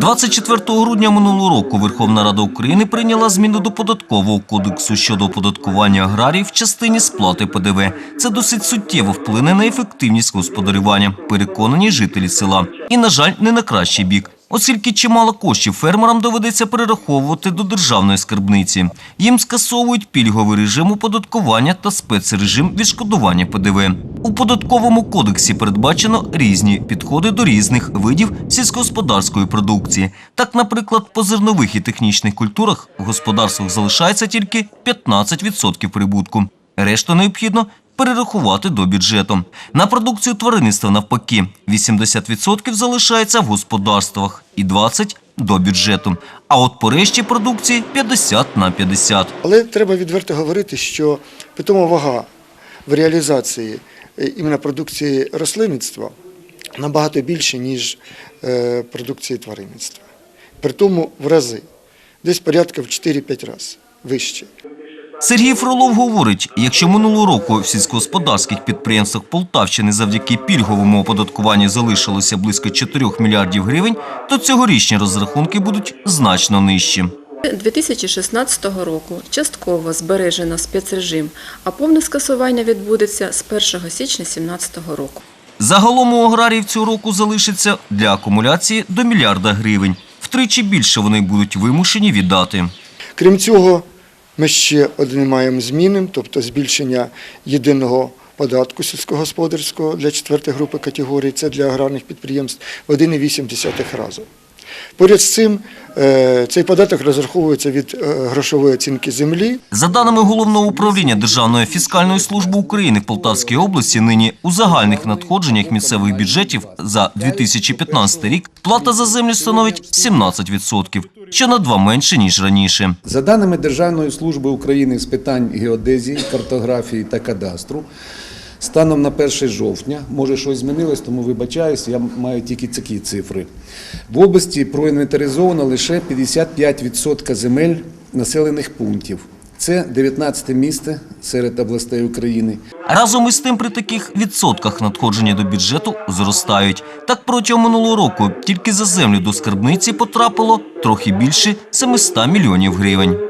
24 грудня минулого року Верховна Рада України прийняла зміни до податкового кодексу щодо оподаткування аграріїв в частині сплати ПДВ. Це досить суттєво вплине на ефективність господарювання, переконані жителі села. І, на жаль, не на кращий бік. Оскільки чимало коштів фермерам доведеться перераховувати до державної скарбниці. Їм скасовують пільговий режим оподаткування та спецрежим відшкодування ПДВ. У податковому кодексі передбачено різні підходи до різних видів сільськогосподарської продукції. Так, наприклад, по зернових і технічних культурах в господарствах залишається тільки 15% прибутку. Решту необхідно перерахувати до бюджету. На продукцію тваринництва навпаки 80% залишається в господарствах і 20% до бюджету. А от по решті продукції 50 на 50. Але треба відверто говорити, що питома вага в реалізації е, іменно продукції рослинництва набагато більше, ніж е, продукції тваринництва. При тому в рази, десь порядка в 4-5 разів вище. Сергій Фролов говорить, якщо минулого року в сільськогосподарських підприємствах Полтавщини завдяки пільговому оподаткуванню залишилося близько 4 мільярдів гривень, то цьогорічні розрахунки будуть значно нижчі. 2016 року частково збережено спецрежим, а повне скасування відбудеться з 1 січня 2017 року. Загалом у аграріїв цього року залишиться для акумуляції до мільярда гривень. Втричі більше вони будуть вимушені віддати. Крім цього, ми ще один маємо зміни, тобто збільшення єдиного податку сільськогосподарського для четвертої групи категорій, це для аграрних підприємств, в 1,8 разу. Поряд з цим е, цей податок розраховується від е, грошової оцінки землі. За даними Головного управління Державної фіскальної служби України в Полтавській області, нині у загальних надходженнях місцевих бюджетів за 2015 рік плата за землю становить 17%, що на два менше, ніж раніше. За даними Державної служби України з питань геодезії, картографії та кадастру, станом на 1 жовтня, може щось змінилось, тому вибачаюсь, я маю тільки такі цифри. В області проінвентаризовано лише 55% земель населених пунктів. Це 19 місце серед областей України. Разом із тим, при таких відсотках надходження до бюджету зростають. Так протягом минулого року тільки за землю до скарбниці потрапило трохи більше 700 мільйонів гривень.